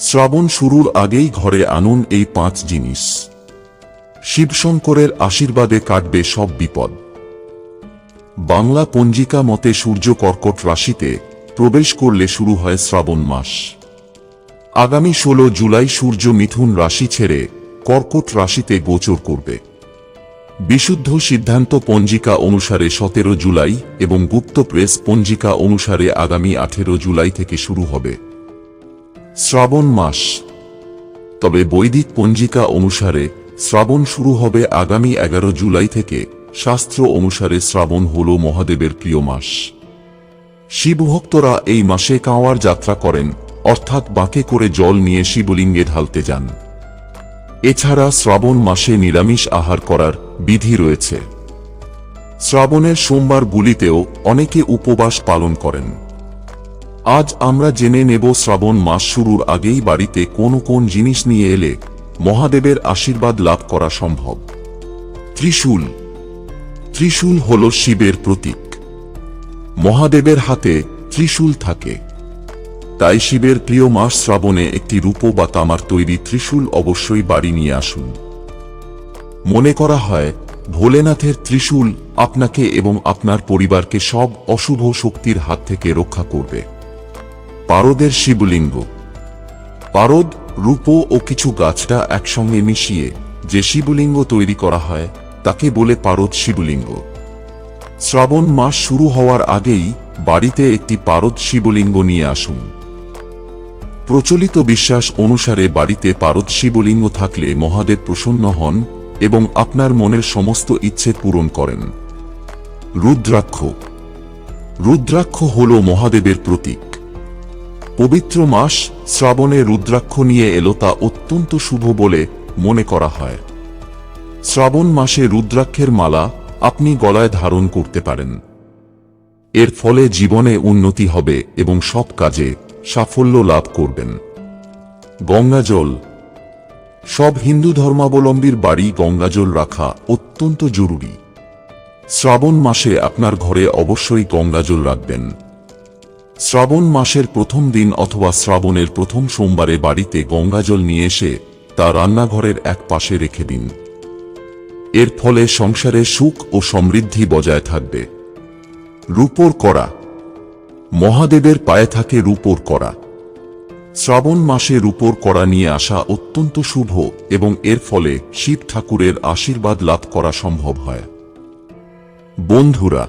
শ্রাবণ শুরুর আগেই ঘরে আনুন এই পাঁচ জিনিস। শিবশঙ্করের আশীর্বাদে কাটবে সব বিপদ। বাংলা পঞ্জিকা মতে সূর্য কর্কট রাশিতে প্রবেশ করলে শুরু হয় শ্রাবণ মাস। আগামী ষোলো জুলাই সূর্য মিথুন রাশি ছেড়ে কর্কট রাশিতে গোচর করবে। বিশুদ্ধ সিদ্ধান্ত পঞ্জিকা অনুসারে সতেরো জুলাই এবং গুপ্ত প্রেস পঞ্জিকা অনুসারে আগামী আঠেরো জুলাই থেকে শুরু হবে। শ্রাবণ মাস। তবে বৈদিক পঞ্জিকা অনুসারে শ্রাবণ শুরু হবে আগামী এগারো জুলাই থেকে। শাস্ত্র অনুসারে শ্রাবণ হল মহাদেবের প্রিয় মাস। শিবভক্তরা এই মাসে কাঁওয়ার যাত্রা করেন, অর্থাৎ বাঁকে করে জল নিয়ে শিবলিঙ্গে ঢালতে যান। এছাড়া শ্রাবণ মাসে নিরামিষ আহার করার বিধি রয়েছে। শ্রাবণের সোমবারগুলিতেও অনেকে উপবাস পালন করেন। আজ আমরা জেনে নেব শ্রাবণ মাস শুরুর আগেই বাড়িতে কোন কোন জিনিস নিয়ে এলে মহাদেবের আশীর্বাদ লাভ করা সম্ভব। ত্রিশূল। ত্রিশূল হল শিবের প্রতীক। মহাদেবের হাতে ত্রিশূল থাকে। তাই শিবের প্রিয় মাস শ্রাবণে একটি রূপ বা তামার তৈরি ত্রিশূল অবশ্যই বাড়ি নিয়ে আসুন। মনে করা হয়, ভোলেনাথের ত্রিশূল আপনাকে এবং আপনার পরিবারকে সব অশুভ শক্তির হাত থেকে রক্ষা করবে। পারদের শিবলিঙ্গ। পারদ, রূপ ও কিছু গাছটা একসঙ্গে মিশিয়ে যে শিবলিঙ্গ তৈরি করা হয়, তাকে বলে পারদ শিবলিঙ্গ। শ্রাবণ মাস শুরু হওয়ার আগেই বাড়িতে একটি পারদ শিবলিঙ্গ নিয়ে আসুন। প্রচলিত বিশ্বাস অনুসারে বাড়িতে পারদ শিবলিঙ্গ থাকলে মহাদেব প্রসন্ন হন এবং আপনার মনের সমস্ত ইচ্ছে পূরণ করেন। রুদ্রাক্ষ। রুদ্রাক্ষ হল মহাদেবের প্রতীক। পবিত্র মাস শ্রাবণে রুদ্রাক্ষ নিয়ে এলো তা অত্যন্ত শুভ বলে মনে করা হয়। শ্রাবণ মাসে রুদ্রাক্ষের মালা আপনি গলায় ধারণ করতে পারেন। এর ফলে জীবনে উন্নতি হবে এবং সব কাজে সাফল্য লাভ করবেন। গঙ্গাজল। সব হিন্দু ধর্মাবলম্বীর বাড়ি গঙ্গাজল রাখা অত্যন্ত জরুরি। শ্রাবণ মাসে আপনার ঘরে অবশ্যই গঙ্গাজল রাখবেন। শ্রাবণ মাসের প্রথম দিন অথবা শ্রাবণের প্রথম সোমবারে বাড়িতে গঙ্গাজল নিয়ে এসে তা রান্নাঘরের এক পাশে রেখে দিন। এর ফলে সংসারে সুখ ও সমৃদ্ধি বজায় থাকবে। রূপোর করা। মহাদেবের পায়ে থাকে রূপোর করা। শ্রাবণ মাসে রূপোর করা নিয়ে আসা অত্যন্ত শুভ এবং এর ফলে শিব ঠাকুরের আশীর্বাদ লাভ করা সম্ভব হয়। বন্ধুরা